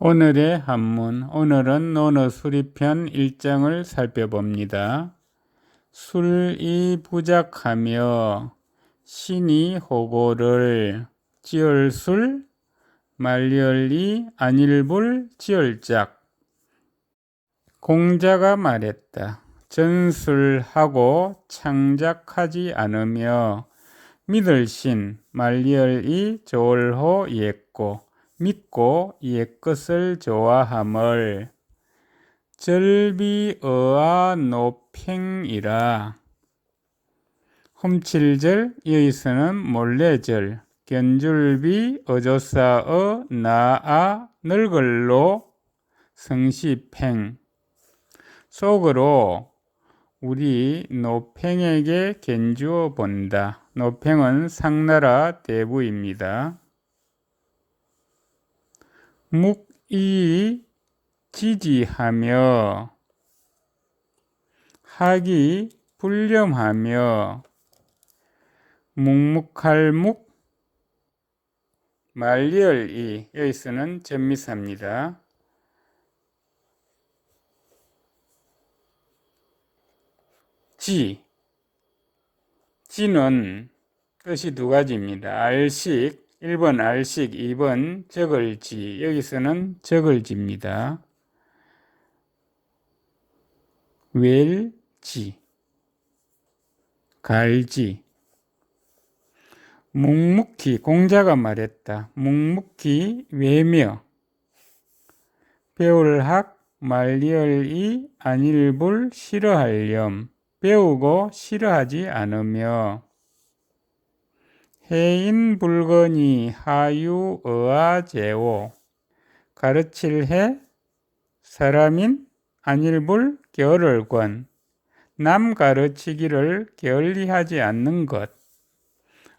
오늘의 한문, 오늘은 논어 수리편 1장을 살펴봅니다. 술이 부작하며 신이 호고를 지얼술 말리얼이 안일불 지얼작 공자가 말했다. 전술하고 창작하지 않으며 믿을 신 말리얼이 조을호 옛고 믿고 옛 것을 좋아함을 절비어와 노팽이라 훔칠절 여기서는 몰래절 견줄비 어조사어 나아 널걸로 성시팽 속으로 우리 노팽에게 견주어 본다. 노팽은 상나라 대부입니다. 묵이 지지하며 학이 불렴하며 묵묵할 묵 말리얼이 여기서는 전미사입니다. 지 지는 뜻이 두 가지입니다. 알식 1번 알식, 2번 적을지. 여기서는 적을지입니다. 웰지, 갈지. 묵묵히 공자가 말했다. 묵묵히 외며 배울학 말리얼이 안일불 싫어할렴 배우고 싫어하지 않으며 해인 불건이 하유 어아제오. 가르칠 해 사람인 안일불 겨를권. 남 가르치기를 게을리하지 않는 것.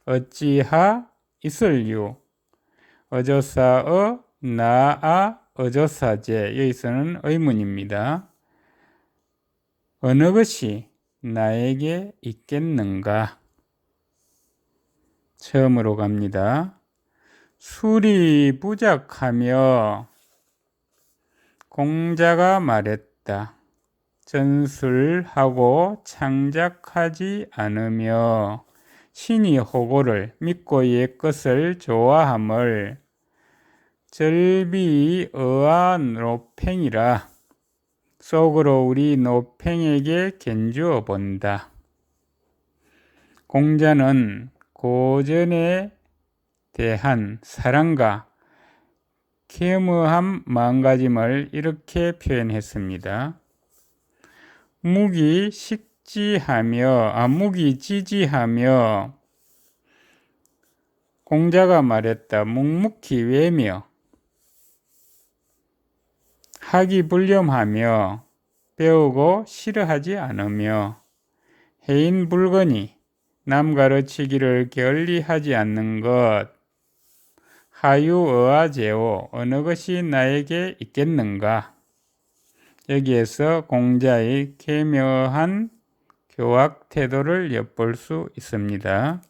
어찌하 있을유? 어조사어 나아 어조사제. 여기서는 의문입니다. 어느 것이 나에게 있겠는가? 처음으로 갑니다. 술이 부작하며 공자가 말했다. 전술하고 창작하지 않으며 신이 호고를 믿고 옛 것을 좋아함을 절비 어아 노팽이라 속으로 우리 노팽에게 견주어 본다. 공자는 고전에 대한 사랑과 겸허한 마음가짐을 이렇게 표현했습니다. 무기 식지하며 아 무기 지지하며 공자가 말했다. 묵묵히 외며 하기 불념하며 배우고 싫어하지 않으며 해인 불건이 남 가르치기를 게을리하지 않는 것, 하유어아제오 어느 것이 나에게 있겠는가? 여기에서 공자의 개묘한 교학 태도를 엿볼 수 있습니다.